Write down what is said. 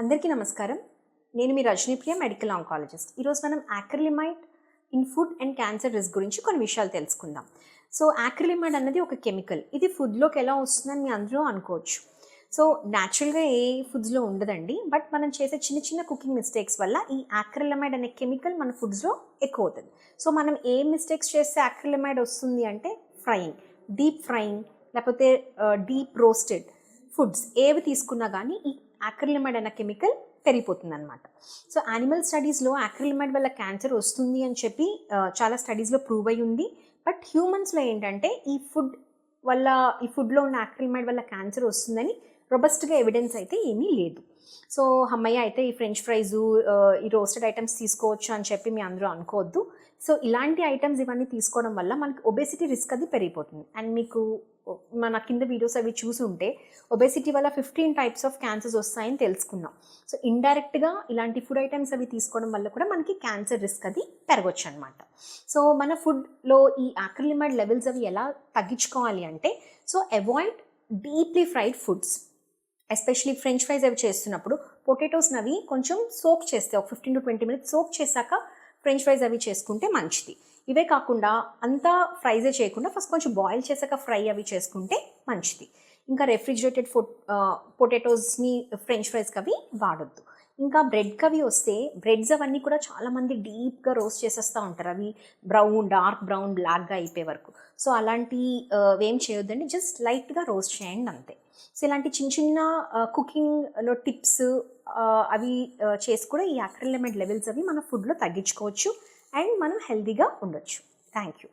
అందరికీ నమస్కారం. నేను మీ రజనీప్రియ మెడికల్ ఆంకాలజిస్ట్ ఈరోజు మనం acrylamide in food and cancer risk గురించి కొన్ని విషయాలు తెలుసుకుందాం. సో యాక్రిలిమైడ్ అన్నది ఒక కెమికల్ ఇది ఫుడ్లోకి ఎలా వస్తుందని మీ అందరూ అనుకోవచ్చు. సో న్యాచురల్గా ఏ ఫుడ్స్లో ఉండదండి. బట్ మనం చేసే చిన్న చిన్న కుకింగ్ మిస్టేక్స్ వల్ల ఈ యాక్రిలమైడ్ అనే కెమికల్ మన ఫుడ్స్లో ఎక్కువ అవుతుంది. సో మనం ఏ మిస్టేక్స్ చేస్తే యాక్రిలమైడ్ వస్తుంది అంటే ఫ్రైయింగ్ డీప్ ఫ్రైయింగ్ లేకపోతే డీప్ రోస్టెడ్ ఫుడ్స్ ఏవి తీసుకున్నా కానీ ఈ యాక్రిలిమైడ్ అన్న కెమికల్ పెరిగిపోతుంది అనమాట సో యానిమల్ స్టడీస్లో యాక్రిలిమైడ్ వల్ల క్యాన్సర్ వస్తుంది అని చెప్పి చాలా స్టడీస్లో ప్రూవ్ అయి ఉంది. బట్ హ్యూమన్స్లో ఏంటంటే ఈ ఫుడ్ వల్ల ఈ ఫుడ్లో ఉన్న యాక్రిలిమైడ్ వల్ల క్యాన్సర్ వస్తుందని రొబస్ట్గా ఎవిడెన్స్ అయితే ఏమీ లేదు. సో అమ్మయ్య అయితే ఈ ఫ్రెంచ్ ఫ్రైజు ఈ రోస్టెడ్ ఐటమ్స్ తీసుకోవచ్చు అని చెప్పి మీ అందరూ అనుకోవద్దు. సో ఇలాంటి ఐటమ్స్ ఇవన్నీ తీసుకోవడం వల్ల మనకి ఒబేసిటీ రిస్క్ అది పెరిగిపోతుంది. అండ్ మీకు మన కింద వీడియోస్ అవి చూసి ఉంటే ఒబేసిటీ వల్ల ఫిఫ్టీన్ టైప్స్ ఆఫ్ క్యాన్సర్స్ వస్తాయని తెలుసుకున్నాం. సో ఇండైరెక్ట్గా ఇలాంటి ఫుడ్ ఐటమ్స్ అవి తీసుకోవడం వల్ల కూడా మనకి క్యాన్సర్ రిస్క్ అది పెరగొచ్చు అనమాట సో మన ఫుడ్లో ఈ ఆక్రిలిమైడ్ లెవెల్స్ అవి ఎలా తగ్గించుకోవాలి అంటే so avoid deeply fried foods especially French fries అవి చేస్తున్నప్పుడు పొటాటోస్ని అవి కొంచెం సోక్ చేస్తే ఒక fifteen to twenty minutes soak చేశాక ఫ్రెంచ్ ఫ్రైస్ అవి చేసుకుంటే మంచిది. ఇవే కాకుండా అంతా ఫ్రైజే చేయకుండా ఫస్ట్ కొంచెం బాయిల్ చేశాక ఫ్రై అవి చేసుకుంటే మంచిది. ఇంకా రెఫ్రిజిరేటెడ్ ఫుడ్ పొటాటోస్ని ఫ్రెంచ్ ఫ్రైస్కి అవి వాడొద్దు. ఇంకా బ్రెడ్కి అవి వస్తే బ్రెడ్స్ అవన్నీ కూడా చాలామంది డీప్గా రోస్ట్ చేసేస్తూ ఉంటారు. అవి బ్రౌన్ డార్క్ బ్రౌన్ బ్లాక్గా అయిపోయే వరకు. సో అలాంటి ఏం చేయొద్దండి. జస్ట్ లైట్గా రోస్ట్ చేయండి అంతే. సో ఇలాంటి చిన్న చిన్న కుకింగ్లో టిప్స్ అవి చేసి కూడా ఈ అక్రిలమెంట్ లెవెల్స్ అవి మన ఫుడ్లో తగ్గించుకోవచ్చు. అండ్ మనం హెల్తీగా ఉండొచ్చు. Thank you